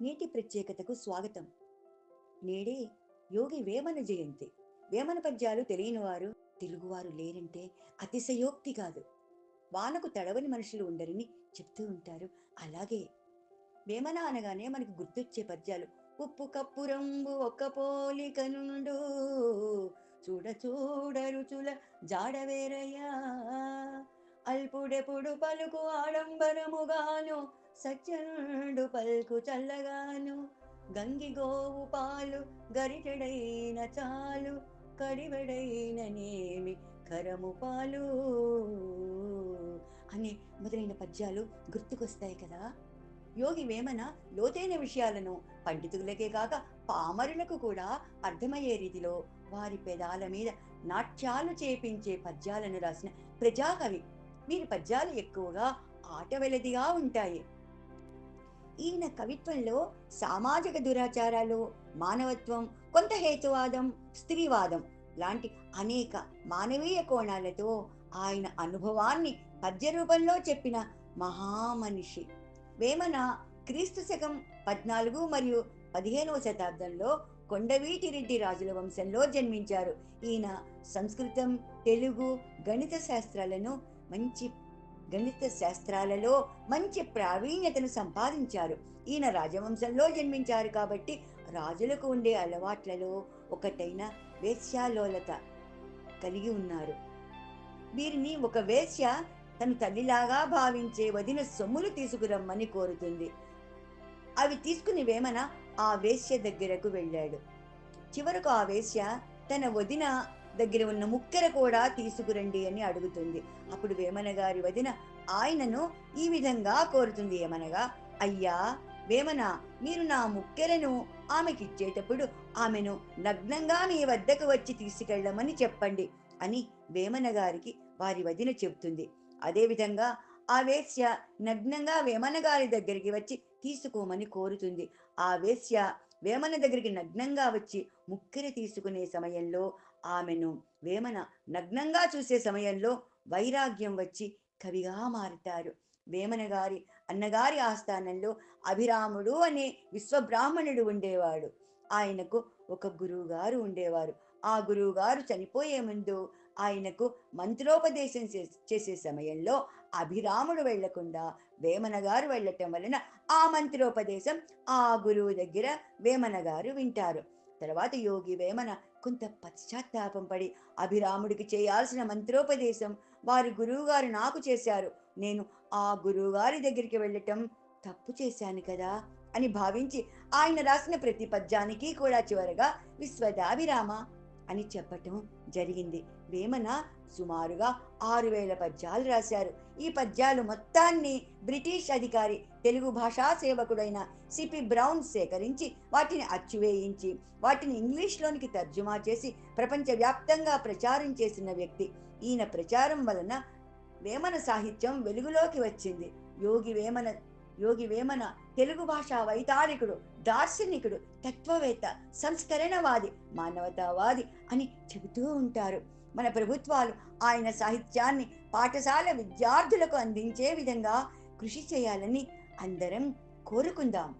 నేటి ప్రత్యేకతకు స్వాగతం. నేడే యోగి వేమన జయంతి. వేమన పద్యాలు తెలియని వారు తెలుగువారు లేరంటే అతిశయోక్తి కాదు. వానకు తడవని మనుషులు ఉండరని చెప్తూ ఉంటారు. అలాగే వేమన అనగానే మనకు గుర్తొచ్చే పద్యాలు. ఉప్పు కప్పు రంగు ఒక్క పోలికనుండు చూడ చూడ రుచుల జాడవేరయ్యా అల్పుడెప్పుడు పలుకు ఆడంబరముగాను సత్యనుడు పలుకు చల్లగాను. గంగి గోవు పాలు గరిటెడైన చాలు కడివెడైన నేమి కరము పాలు. అనే మొదలైన పద్యాలు గుర్తుకొస్తాయి కదా. యోగి వేమన లోతైన విషయాలను పండితులకే కాక పామరులకు కూడా అర్థమయ్యే రీతిలో వారి పెదాల మీద నాట్యాలు చేపించే పద్యాలను రాసిన ప్రజాకవి వీరి పద్యాలు ఎక్కువగా ఆటవెలదిగా ఉంటాయి. ఈయన కవిత్వంలో సామాజిక దురాచారాలు మానవత్వం కొంత హేతువాదం స్త్రీవాదం లాంటి అనేక మానవీయ కోణాలతో ఆయన అనుభవాన్ని పద్య రూపంలో చెప్పిన మహామనిషి. వేమన క్రీస్తు శకం పద్నాలుగు మరియు పదిహేనవ శతాబ్దంలో కొండవీటిరెడ్డి రాజుల వంశంలో జన్మించారు. ఈయన సంస్కృతం తెలుగు గణిత శాస్త్రాలను మంచి గణిత శాస్త్రాలలో మంచి ప్రావీణ్యతను సంపాదించారు. ఈయన రాజవంశంలో జన్మించారు కాబట్టి రాజులకు ఉండే అలవాట్లలో ఒకటైన వేశ్యాలోలత కలిగి ఉన్నారు. వీరిని ఒక వేశ్య తన తల్లిలాగా భావించే వదిన సొమ్ములు తీసుకురమ్మని కోరుతుంది. అవి తీసుకుని వేమన ఆ వేశ్య దగ్గరకు వెళ్ళాడు. చివరకు ఆ వేశ్య తన వదిన దగ్గర ఉన్న ముక్కెర కూడా తీసుకురండి అని అడుగుతుంది. అప్పుడు వేమన గారి వదిన ఆయనను ఈ విధంగా కోరుతుంది ఏమనగా అయ్యా వేమన మీరు నా ముక్కెలను ఆమెకిచ్చేటప్పుడు ఆమెను నగ్నంగా మీ వద్దకు వచ్చి తీసుకెళ్ళమని చెప్పండి అని వేమన గారికి వారి వదిన చెబుతుంది. అదేవిధంగా ఆ వేశ్య నగ్నంగా వేమన గారి దగ్గరికి వచ్చి తీసుకోమని కోరుతుంది. ఆ వేశ్య వేమన దగ్గరికి నగ్నంగా వచ్చి ముక్కెర తీసుకునే సమయంలో ఆమెను వేమన నగ్నంగా చూసే సమయంలో వైరాగ్యం వచ్చి కవిగా మారుతారు. వేమన గారి అన్నగారి ఆస్థానంలో అభిరాముడు అనే విశ్వబ్రాహ్మణుడు ఉండేవాడు. ఆయనకు ఒక గురువు గారు ఉండేవారు. ఆ గురువుగారు చనిపోయే ముందు ఆయనకు మంత్రోపదేశం చే- చేసే సమయంలో అభిరాముడు వెళ్ళకుండా వేమన గారు వెళ్ళటం వలన ఆ మంత్రోపదేశం ఆ గురువు దగ్గర వేమన గారు వింటారు. తర్వాత యోగి వేమన కొంత పశ్చాత్తాపం పడి అభిరాముడికి చేయాల్సిన మంత్రోపదేశం వారి గురువుగారు నాకు చేశారు. నేను ఆ గురువుగారి దగ్గరికి వెళ్ళటం తప్పు చేశాను కదా అని భావించి ఆయన రాసిన ప్రతి పద్యానికి కూడా చివరగా విశ్వదాభిరామ అని చెప్పటం జరిగింది. వేమన సుమారుగా ఆరు వేల పద్యాలు రాశారు. ఈ పద్యాలు మొత్తాన్ని బ్రిటిష్ అధికారి తెలుగు భాషా సేవకుడైన సిపి బ్రౌన్ సేకరించి వాటిని అచ్చువేయించి వాటిని ఇంగ్లీష్లోనికి తర్జుమా చేసి ప్రపంచవ్యాప్తంగా ప్రచారం చేసిన వ్యక్తి. ఈయన ప్రచారం వలన వేమన సాహిత్యం వెలుగులోకి వచ్చింది. యోగి వేమన యోగి వేమన తెలుగు భాషా వైతారికుడు దార్శనికుడు తత్వవేత్త సంస్కరణవాది మానవతావాది అని చెబుతూ ఉంటారు. మన ప్రభుత్వాలు ఆయన సాహిత్యాన్ని పాఠశాల విద్యార్థులకు అందించే విధంగా కృషి చేయాలని అందరం కోరుకుందాం.